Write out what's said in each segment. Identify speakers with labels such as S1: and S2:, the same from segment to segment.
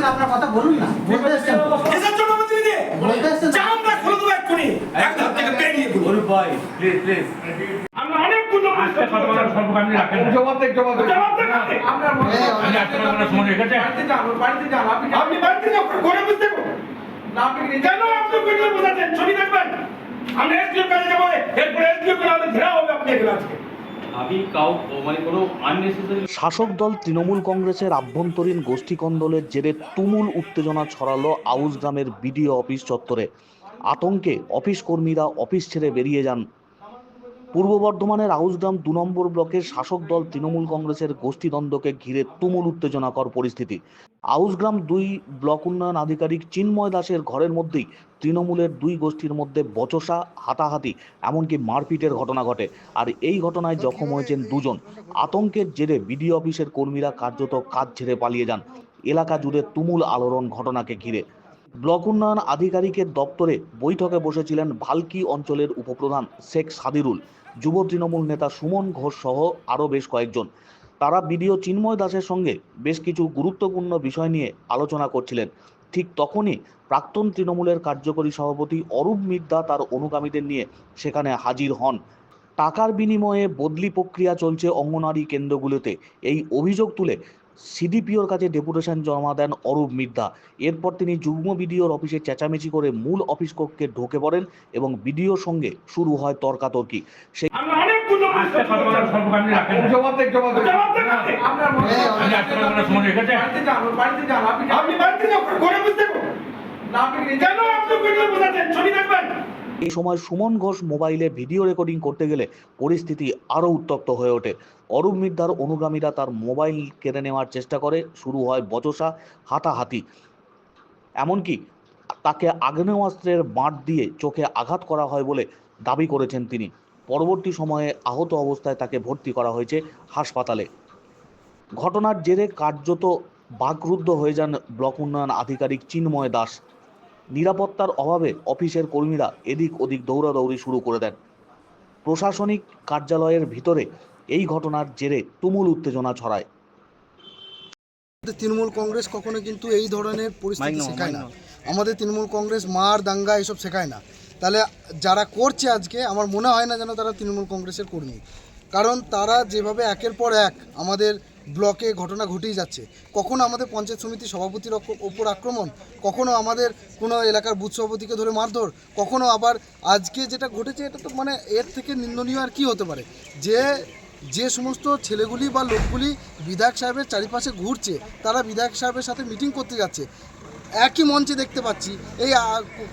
S1: এসেছেন আপনার কথা বলুন না। বলতে এসেছেন।
S2: জন্য প্রতিনিধি
S1: বলতে এসেছেন।
S2: খুলে দেবো এক্ষুনি। একদম থেকে বেরিয়ে
S3: ভাই প্লিজ প্লিজ
S2: আমরা
S3: কথা বলার সম্পর্ক আপনি রাখেন। না।
S2: জবাব দেন। জবাব দেন আপনার মনে
S1: এই,
S3: আমি আজকে বলার সময় রেখেছে
S2: আপনি বাড়িতে যাও ঘরে বুঝতে কেন আপনি ভিডিও বোঝাচ্ছেন ছবি দেখবেন। আমরা এসডিও কাছে যাব। এরপরে এসডিও করে আমাদের ঘেরা হবে আপনি এগুলো আজকে।
S3: মানে
S4: শাসক দল তৃণমূল কংগ্রেসের আভ্যন্তরীণ গোষ্ঠীকন্দলের জেরে তুমুল উত্তেজনা ছড়ালো আউস গ্রামের বিডিও অফিস চত্বরে। আতঙ্কে অফিস কর্মীরা অফিস ছেড়ে বেরিয়ে যান। পূর্ব বর্ধমানের আউসগ্রাম দু নম্বর ব্লকের শাসক দল তৃণমূল কংগ্রেসের গোষ্ঠীদ্বন্দ্বকে ঘিরে তুমুল উত্তেজনাকর পরিস্থিতি। আউসগ্রাম দুই ব্লক উন্নয়ন আধিকারিক চিন্ময় দাসের ঘরের মধ্যেই তৃণমূলের দুই গোষ্ঠীর মধ্যে বচসা, হাতাহাতি, এমনকি মারপিটের ঘটনা ঘটে। আর এই ঘটনায় জখম হয়েছেন দুজন। আতঙ্কের জেরে বিডিও অফিসের কর্মীরা কার্যত কাজ ছেড়ে পালিয়ে যান। এলাকা জুড়ে তুমুল আলোড়ন ঘটনাকে ঘিরে। ব্লক উন্নয়ন আধিকারিকের দপ্তরে বৈঠকে বসেছিলেন ভালকি অঞ্চলের উপপ্রধান শেখ সাদিরুল। যুব তৃণমূল নেতা সুমন ঘোষ সহ আরও বেশ কয়েকজন। তারা বিডিও চিন্ময় দাসের সঙ্গে বেশ কিছু গুরুত্বপূর্ণ বিষয় নিয়ে আলোচনা করছিলেন। ঠিক তখনই প্রাক্তন তৃণমূলের কার্যকরী সভাপতি অরূপ মিদ্দা তার অনুগামীদের নিয়ে সেখানে হাজির হন। টাকার বিনিময়ে বদলি প্রক্রিয়া চলছে অঙ্গনারী কেন্দ্রগুলোতে। এই অভিযোগ তুলে সিডিপিওর কাছে ডেপুটেশন জমা দেন অরূপ মিদ্দা। এরপর তিনি যুগ্ম বিডিওর অফিসে চেঁচামেচি করে মূল অফিস কক্ষে ঢুকে পড়েন এবং বিডিওর সঙ্গে শুরু হয় তর্কাতর্কি। সেই
S2: আপনার আপনি বাড়িতে বুঝতে কেন আপনি ভিডিও বোঝাচ্ছেন ছবি দেখবেন।
S4: এই সময় সুমন ঘোষ মোবাইলে ভিডিও রেকর্ডিং করতে গেলে পরিস্থিতি আরও উত্তপ্ত হয়ে ওঠে। অরূপ মিদ্দার অনুগামীরা তার মোবাইল কেড়ে নেওয়ার চেষ্টা করে শুরু হয় বচসা হাতাহাতি। এমনকি তাকে আগ্নেয়াস্ত্রের বাঁট দিয়ে চোখে আঘাত করা হয় বলে দাবি করেছেন তিনি। পরবর্তী সময়ে আহত অবস্থায় তাকে ভর্তি করা হয়েছে হাসপাতালে। ঘটনার জেরে কার্যত বাকরুদ্ধ হয়ে যান ব্লক উন্নয়ন আধিকারিক চিন্ময় দাস। নিরাপত্তার অভাবে অফিসের কর্মীরা এদিক ওদিক দৌড়াদৌড়ি শুরু করে দেন। প্রশাসনিক কার্যালয়ের ভিতরে এই ঘটনার জেরে তুমুল উত্তেজনা ছড়ায়।
S5: তৃণমূল কংগ্রেস কখনো কিন্তু এই ধরনের পরিস্থিতি শেখায় না। আমাদের তৃণমূল কংগ্রেস মার দাঙ্গা এসব শেখায় না। তাহলে যারা করছে আজকে, আমার মনে হয় না যেন তারা তৃণমূল কংগ্রেসের কর্মী। কারণ তারা যেভাবে একের পর এক আমাদের ব্লকে ঘটনা ঘটেই যাচ্ছে, কখনো আমাদের পঞ্চায়েত সমিতির সভাপতির ওপর আক্রমণ, কখনো আমাদের কোনো এলাকার বুথ সভাপতিকে ধরে মারধর, কখনো আবার আজকে যেটা ঘটেছে এটা তো মানে এর থেকে নিন্দনীয় আর কি হতে পারে। যে যে সমস্ত ছেলেগুলি বা লোকগুলি বিধায়ক সাহেবের চারিপাশে ঘুরছে, তারা বিধায়ক সাহেবের সাথে মিটিং করতে যাচ্ছে একই মঞ্চে দেখতে পাচ্ছি। এই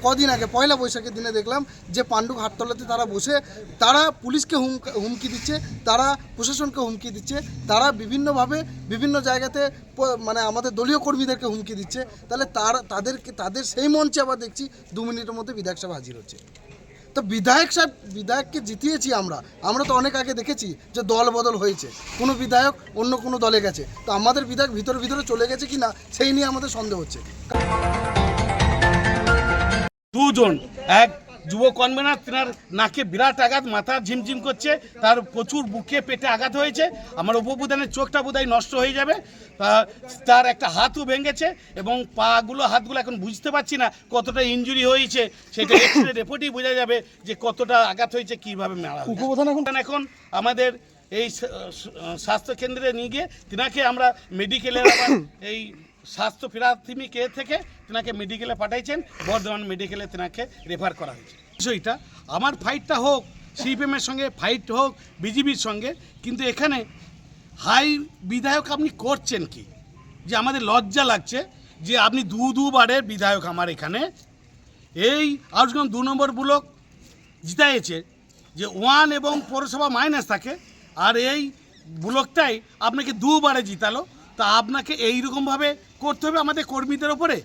S5: কদিন আগে, পয়লা বৈশাখের দিনে দেখলাম যে পাণ্ডুক হাটতলাতে তারা বসে, তারা পুলিশকে হুম, হুমকি দিচ্ছে, তারা প্রশাসনকে হুমকি দিচ্ছে, তারা বিভিন্নভাবে বিভিন্ন জায়গাতে মানে আমাদের দলীয় কর্মীদেরকে হুমকি দিচ্ছে। তাহলে তার, তাদেরকে, তাদের সেই মঞ্চে আবার দেখছি দু মিনিটের মধ্যে বিধায়ক হাজির হচ্ছে। তো বিধায়ক সাহেব, বিধায়ককে জিতিয়েছি আমরা। আমরা তো অনেক আগে দেখেছি যে দল বদল হয়েছে। কোনো বিধায়ক অন্য কোনো দলে গেছে। তো আমাদের বিধায়ক ভিতরে ভিতরে চলে গেছে কি না, সেই নিয়ে আমাদের সন্দেহ হচ্ছে।
S6: দুজন, এক যুব কনভেনার তেনার নাকে বিরাট আঘাত মাথা ঝিমঝিম করছে তার প্রচুর বুকে পেটে আঘাত হয়েছে। আমার উপপ্রধানের চোখটা বোধহয় নষ্ট হয়ে যাবে। তা- তার একটা হাতও ভেঙেছে এবং পাগুলো হাতগুলো এখন বুঝতে পারছি না কতটা ইনজুরি হয়েছে। সেটা এক্সরে রিপোর্টেই বোঝা যাবে যে কতটা আঘাত হয়েছে কীভাবে মেলা।
S5: উপপ্রধান এখন
S6: এখন আমাদের এই স- স- স্বাস্থ্য কেন্দ্রে নিয়ে গিয়ে তিনাকে আমরা মেডিকেলের আবার এই স্বাস্থ্য প্রাথমিক এ থেকে তিনাকে মেডিকেলে পাঠাইছেন, বর্ধমান মেডিকেলে তিনাকে রেফার করা হয়েছে। বিষয়টা আমার ফাইটটা হোক সিপিএমের সঙ্গে ফাইট হোক বিজেপির সঙ্গে, কিন্তু এখানে হাই বিধায়ক আপনি করছেন কি? যে আমাদের লজ্জা লাগছে যে আপনি দু দুবারের বিধায়ক আমার এখানে। এই আউটগ্রাম দু নম্বর ব্লক জিতাইছে, যে ওয়ান এবং পৌরসভা মাইনাস থাকে, আর এই ব্লকটাই আপনাকে দুবারে জিতালো। তা আপনাকে এইরকমভাবে করতে হবে আমাদের কর্মীদের ওপরে?